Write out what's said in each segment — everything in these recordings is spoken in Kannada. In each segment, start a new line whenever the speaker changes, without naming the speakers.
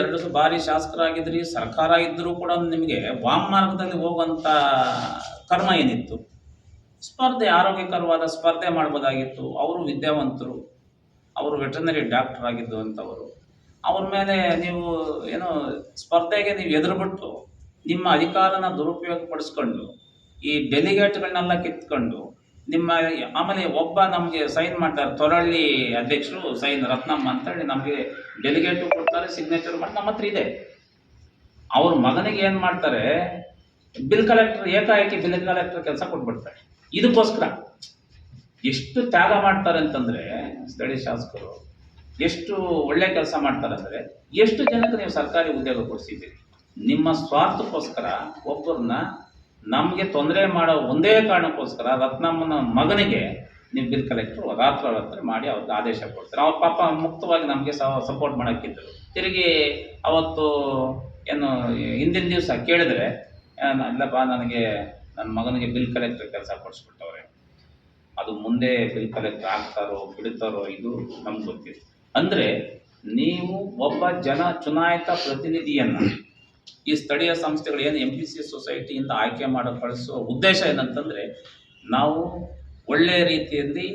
ಎರಡು ಬಾರಿ ಶಾಸಕರಾಗಿದ್ರಿ, ಸರ್ಕಾರ ಇದ್ದರೂ ಕೂಡ ನಿಮಗೆ ವಾಮ್ ಮಾರ್ಗದಲ್ಲಿ ಹೋಗುವಂಥ ಕರ್ಮ ಏನಿತ್ತು? ಸ್ಪರ್ಧೆ, ಆರೋಗ್ಯಕರವಾದ ಸ್ಪರ್ಧೆ ಮಾಡ್ಬೋದಾಗಿತ್ತು. ಅವರು ವಿದ್ಯಾವಂತರು, ಅವರು ವೆಟರ್ನರಿ ಡಾಕ್ಟರ್ ಆಗಿದ್ದು ಅಂತವರು. ಅವ್ರ ಮೇಲೆ ನೀವು ಏನು ಸ್ಪರ್ಧೆಗೆ ನೀವು ಎದುರುಬಿಟ್ಟು ನಿಮ್ಮ ಅಧಿಕಾರನ ದುರುಪಯೋಗ ಪಡಿಸ್ಕೊಂಡು ಈ ಡೆಲಿಗೇಟ್ಗಳನ್ನೆಲ್ಲ ಕಿತ್ಕೊಂಡು ನಿಮ್ಮ ಆಮೇಲೆ ಒಬ್ಬ ನಮಗೆ ಸೈನ್ ಮಾಡ್ತಾರೆ, ತೊರಳ್ಳಿ ಅಧ್ಯಕ್ಷರು ಸೈನ್ ರತ್ನಮ್ಮ ಅಂತೇಳಿ ನಮಗೆ ಡೆಲಿಗೇಟು ಕೊಡ್ತಾರೆ ಸಿಗ್ನೇಚರ್ ಮಾಡಿ ನಮ್ಮ ಹತ್ರ ಇದೆ. ಅವ್ರ ಮಗನಿಗೆ ಏನು ಮಾಡ್ತಾರೆ ಬಿಲ್ ಕಲೆಕ್ಟರ್ ಏಕಾಏಕಿ ಬಿಲ್ ಕಲೆಕ್ಟರ್ ಕೆಲಸ ಕೊಟ್ಬಿಡ್ತಾರೆ. ಇದಕ್ಕೋಸ್ಕರ ಎಷ್ಟು ತ್ಯಾಗ ಮಾಡ್ತಾರೆ ಅಂತಂದರೆ, ಸ್ಥಳೀಯ ಶಾಸಕರು, ಎಷ್ಟು ಒಳ್ಳೆ ಕೆಲಸ ಮಾಡ್ತಾರೆ ಅಂದರೆ, ಎಷ್ಟು ಜನಕ್ಕೆ ನೀವು ಸರ್ಕಾರಿ ಉದ್ಯೋಗ ಕೊಡಿಸಿದ್ದೀರಿ? ನಿಮ್ಮ ಸ್ವಾರ್ಥಕ್ಕೋಸ್ಕರ ಒಬ್ಬರನ್ನ ನಮಗೆ ತೊಂದರೆ ಮಾಡೋ ಒಂದೇ ಕಾರಣಕ್ಕೋಸ್ಕರ ರತ್ನಮ್ಮನ ಮಗನಿಗೆ ನೀವು ಬಿಲ್ ಕಲೆಕ್ಟರ್ ರಾತ್ರಿ ರಾತ್ರಿ ಮಾಡಿ ಅವ್ರಿಗೆ ಆದೇಶ ಕೊಡ್ತಾರೆ. ಅವ್ರ ಪಾಪ ಮುಕ್ತವಾಗಿ ನಮಗೆ ಸಪೋರ್ಟ್ ಮಾಡೋಕ್ಕಿದ್ರು. ತಿರುಗಿ ಅವತ್ತು ಏನು ಹಿಂದಿನ ದಿವಸ ಕೇಳಿದ್ರೆ ಇಲ್ಲಪ್ಪ ನನಗೆ ನನ್ನ ಮಗನಿಗೆ ಬಿಲ್ ಕಲೆಕ್ಟರ್ ಕೆಲಸ ಕೊಡಿಸ್ಬಿಟ್ಟವ್ರೆ. ಅದು ಮುಂದೆ ಬಿಲ್ ಕಲೆಕ್ಟರ್ ಆಗ್ತಾರೋ, ಬಿಡ್ತಾರೋ, ಇದು ನಮ್ಗೆ ಗೊತ್ತಿದೆ ಅಂದರೆ ನೀವು ಒಬ್ಬ ಜನ ಚುನಾಯಿತ ಪ್ರತಿನಿಧಿಯನ್ನು ಈ ಸ್ಥಳೀಯ ಸಂಸ್ಥೆಗಳು ಏನು ಎಂ ಪಿ ಸಿ ಸೊಸೈಟಿಯಿಂದ ಆಯ್ಕೆ ಮಾಡೋ ಕಳಿಸೋ ಉದ್ದೇಶ ಏನಂತಂದರೆ ನಾವು ಒಳ್ಳೆಯ ರೀತಿಯಲ್ಲಿ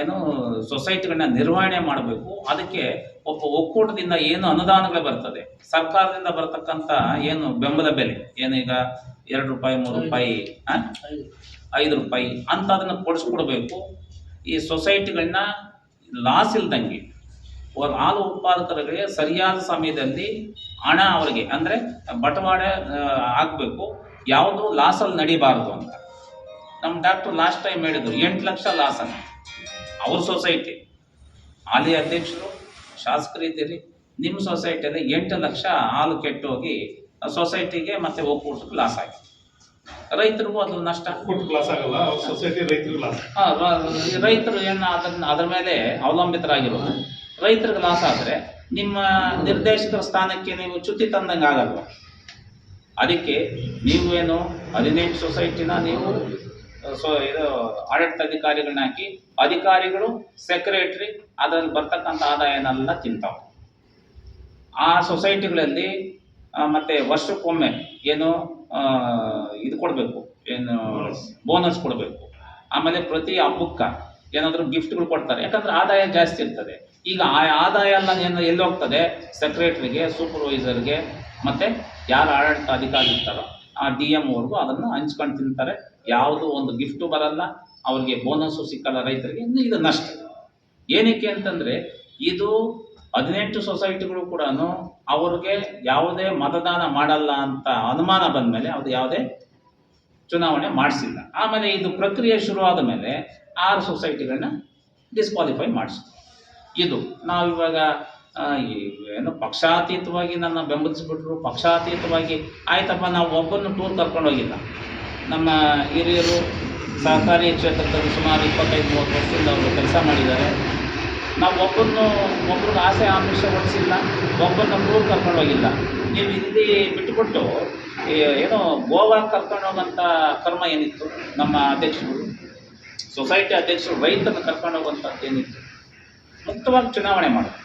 ಏನು ಸೊಸೈಟಿಗಳನ್ನ ನಿರ್ವಹಣೆ ಮಾಡಬೇಕು. ಅದಕ್ಕೆ ಒಬ್ಬ ಒಕ್ಕೂಟದಿಂದ ಏನು ಅನುದಾನಗಳು ಬರ್ತದೆ. ಸರ್ಕಾರದಿಂದ ಬರ್ತಕ್ಕಂಥ ಏನು ಬೆಂಬಲ ಬೆಲೆ ಏನೀಗ ಎರಡು ರೂಪಾಯಿ ಮೂರು ರೂಪಾಯಿ? ಐದು. ರೂಪಾಯಿ ಅಂತ ಅದನ್ನು ಕೊಡಿಸ್ಕೊಡ್ಬೇಕು. ಈ ಸೊಸೈಟಿಗಳನ್ನ ಲಾಸ್ ಇಲ್ದಂಗೆ ಹಾಲು ಉತ್ಪಾದಕರಿಗೆ ಸರಿಯಾದ ಸಮಯದಲ್ಲಿ ಹಣ ಅವರಿಗೆ ಅಂದರೆ ಬಟವಾಡ ಆಗಬೇಕು ಯಾವುದು ಲಾಸಲ್ಲಿ ನಡಿಬಾರ್ದು ಅಂತ. ನಮ್ಮ ಡಾಕ್ಟರ್ ಲಾಸ್ಟ್ ಟೈಮ್ ಹೇಳಿದ್ರು ಎಂಟು ಲಕ್ಷ ಲಾಸ್ ಅಂತ. ಅವ್ರ ಸೊಸೈಟಿ. ಹಾಲಿ ಅಧ್ಯಕ್ಷರು ಶಾಸಕರಿದ್ದೀರಿ ನಿಮ್ಮ ಸೊಸೈಟಿಯಲ್ಲಿ ಎಂಟು ಲಕ್ಷ ಹಾಲು ಕೆಟ್ಟೋಗಿ ಸೊಸೈಟಿಗೆ ಮತ್ತೆ ಒಕ್ಕೂಟಕ್ಕೆ ಲಾಸ್ ಆಗಿದೆ ರೈತರಿಗೂ ಅದು ನಷ್ಟ.
ಆಗಲ್ಲ ಸೊಸೈಟಿ
ರೈತರು ಏನು ಅದನ್ನ ಅದ್ರ ಮೇಲೆ ಅವಲಂಬಿತರಾಗಿರೋದು ರೈತರಿಗೆ ಲಾಸ್ ಆದರೆ ನಿಮ್ಮ ನಿರ್ದೇಶಕರ ಸ್ಥಾನಕ್ಕೆ ನೀವು ಚ್ಯುತಿ ತಂದಂಗೆ ಆಗಲ್ವ? ಅದಕ್ಕೆ ನೀವು ಏನು ಹದಿನೆಂಟು ಸೊಸೈಟಿನ ನೀವು ಸೊ, ಇದು ಆಡಳಿತ ಅಧಿಕಾರಿಗಳನ್ನ ಹಾಕಿ ಅಧಿಕಾರಿಗಳು, ಸೆಕ್ರೆಟ್ರಿ ಅದರಲ್ಲಿ ಬರ್ತಕ್ಕಂಥ ಆದಾಯನೆಲ್ಲ ತಿಂತಾವೆ. ಆ ಸೊಸೈಟಿಗಳಲ್ಲಿ ಮತ್ತೆ ವರ್ಷಕ್ಕೊಮ್ಮೆ ಏನು ಇದು ಕೊಡಬೇಕು, ಏನು ಬೋನಸ್ ಕೊಡಬೇಕು. ಆಮೇಲೆ ಪ್ರತಿ ಹಬ್ಬಕ್ಕ ಏನಾದರೂ ಗಿಫ್ಟ್ಗಳು ಕೊಡ್ತಾರೆ. ಯಾಕಂದ್ರೆ ಆದಾಯ ಜಾಸ್ತಿ ಇರ್ತದೆ. ಈಗ ಆ ಆದಾಯ ಎಲ್ಲ ಏನು ಎಲ್ಲಿ ಹೋಗ್ತದೆ? ಸೆಕ್ರೆಟ್ರಿಗೆ ಸೂಪರ್ವೈಸರ್ಗೆ ಮತ್ತು ಯಾರು ಆಡಳಿತ ಅಧಿಕಾರಿ ಇರ್ತಾರೋ ಆ ಡಿ ಎಮ್ವರೆಗೂ ಅದನ್ನು ಹಂಚ್ಕೊಂಡು ತಿಂತಾರೆ. ಯಾವುದೂ ಒಂದು ಗಿಫ್ಟು ಬರಲ್ಲ, ಅವ್ರಿಗೆ ಬೋನಸ್ಸು ಸಿಕ್ಕಲ್ಲ ರೈತರಿಗೆ, ಇನ್ನು ಇದು ನಷ್ಟ ಏನಕ್ಕೆ ಅಂತಂದರೆ, ಇದು ಹದಿನೆಂಟು ಸೊಸೈಟಿಗಳು ಕೂಡ ಅವ್ರಿಗೆ ಯಾವುದೇ ಮತದಾನ ಮಾಡಲ್ಲ ಅಂತ ಅನುಮಾನ ಬಂದ ಮೇಲೆ ಅದು ಯಾವುದೇ ಚುನಾವಣೆ ಮಾಡಿಸಿಲ್ಲ. ಆಮೇಲೆ ಇದು ಪ್ರಕ್ರಿಯೆ ಶುರುವಾದ ಮೇಲೆ ಆರು ಸೊಸೈಟಿಗಳನ್ನ ಡಿಸ್ಕ್ವಾಲಿಫೈ ಮಾಡಿಸಿದ್ರು. ಇದು. ನಾವಿವಾಗ ಏನು ಪಕ್ಷಾತೀತವಾಗಿ ನನ್ನ ಬೆಂಬಲಿಸ್ಬಿಟ್ರು, ಪಕ್ಷಾತೀತವಾಗಿ ಆಯ್ತಪ್ಪ, ನಾವು ಒಬ್ಬರನ್ನು ಟೂರ್ ಕರ್ಕೊಂಡು ಹೋಗಿಲ್ಲ ನಮ್ಮ ಹಿರಿಯರು ಸಹಕಾರಿ ಕ್ಷೇತ್ರದಲ್ಲಿ ಸುಮಾರು ಇಪ್ಪತ್ತೈದು, ಮೂವತ್ತು ವರ್ಷದಿಂದ ಅವರು ಕೆಲಸ ಮಾಡಿದ್ದಾರೆ. ನಾವು ಒಬ್ಬರನ್ನು, ಒಬ್ರಿಗೆ ಆಸೆ ಆಮಿಷ ಹೊಡಿಸಿಲ್ಲ ಒಬ್ಬರನ್ನ ಟೂರ್ ಕರ್ಕೊಂಡು ಹೋಗಿಲ್ಲ ನೀವು ಇಲ್ಲಿ ಬಿಟ್ಟುಬಿಟ್ಟು ಏನೋ ಗೋವಾ ಕರ್ಕೊಂಡು ಹೋಗೋಂಥ ಕರ್ಮ ಏನಿತ್ತು? ನಮ್ಮ ಅಧ್ಯಕ್ಷರು ಸೊಸೈಟಿ ಅಧ್ಯಕ್ಷರು, ರೈತರನ್ನು ಕರ್ಕೊಂಡು ಹೋಗುವಂಥದ್ದು ಏನಿತ್ತು ಮುಕ್ತವಾಗಿ ಚುನಾವಣೆ ಮಾಡೋದು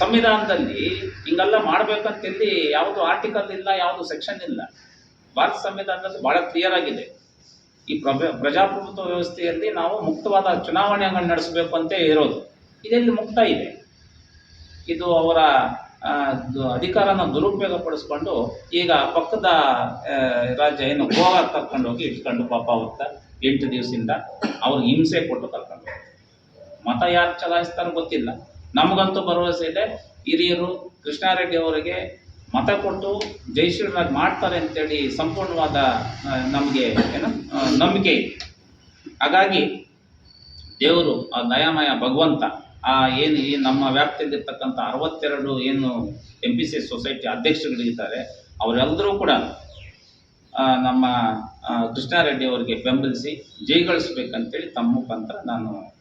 ಸಂವಿಧಾನದಲ್ಲಿ ಹಿಂಗೆಲ್ಲ ಮಾಡ್ಬೇಕಂತ ಇಲ್ಲಿ ಯಾವುದು ಆರ್ಟಿಕಲ್ ಇಲ್ಲ, ಯಾವುದು ಸೆಕ್ಷನ್ ಇಲ್ಲ. ಭಾರತ ಸಂವಿಧಾನದಲ್ಲಿ ಭಾಳ ಕ್ಲಿಯರ್ ಆಗಿದೆ. ಈ ಪ್ರಭ ಪ್ರಜಾಪ್ರಭುತ್ವ ವ್ಯವಸ್ಥೆಯಲ್ಲಿ ನಾವು ಮುಕ್ತವಾದ ಚುನಾವಣೆಯನ್ನು ನಡೆಸಬೇಕು ಅಂತ ಇರೋದು. ಇದೆಲ್ಲಿ ಮುಕ್ತ ಇದೆ? ಇದು ಅವರ ಅಧಿಕಾರನ ದುರುಪಯೋಗ ಪಡಿಸ್ಕೊಂಡು ಈಗ ಪಕ್ಕದ ರಾಜ್ಯ ಏನು ಗೋವಾ ಕರ್ಕೊಂಡು ಹೋಗಿ ಇಟ್ಕೊಂಡು ಪಾಪ ಅವತ್ತ ಎಂಟು ದಿವಸದಿಂದ ಅವ್ರಿಗೆ ಹಿಂಸೆ ಕೊಟ್ಟು ಕರ್ಕೊಂಡು. ಮತ ಯಾರು ಚಲಾಯಿಸ್ತಾರೋ ಗೊತ್ತಿಲ್ಲ. ನಮಗಂತೂ ಭರವಸೆ ಇದೆ. ಹಿರಿಯರು ಕೃಷ್ಣಾರೆಡ್ಡಿ ಅವರಿಗೆ ಮತ ಕೊಟ್ಟು ಜಯಶೀಲರಾಗಿ ಮಾಡ್ತಾರೆ ಅಂತೇಳಿ ಸಂಪೂರ್ಣವಾದ ನಮಗೆ, ಏನು ನಂಬಿಕೆ ಇದೆ. ಹಾಗಾಗಿ ದೇವರು, ಆ, ದಯಾಮಯ ಭಗವಂತ, ಆ, ಏನು ಈ ನಮ್ಮ ವ್ಯಾಪ್ತಿಯಲ್ಲಿರ್ತಕ್ಕಂಥ ಅರವತ್ತೆರಡು ಏನು ಎಂ ಪಿ ಸಿ ಸೊಸೈಟಿ ಅಧ್ಯಕ್ಷರುಗಳಿದ್ದಾರೆ. ಅವರೆಲ್ಲರೂ ಕೂಡ ನಮ್ಮ ಕೃಷ್ಣಾರೆಡ್ಡಿ ಅವರಿಗೆ ಬೆಂಬಲಿಸಿ ಜೈಗಳಿಸ್ಬೇಕಂತೇಳಿ ತಮ್ಮ ಮುಖಾಂತರ ನಾನು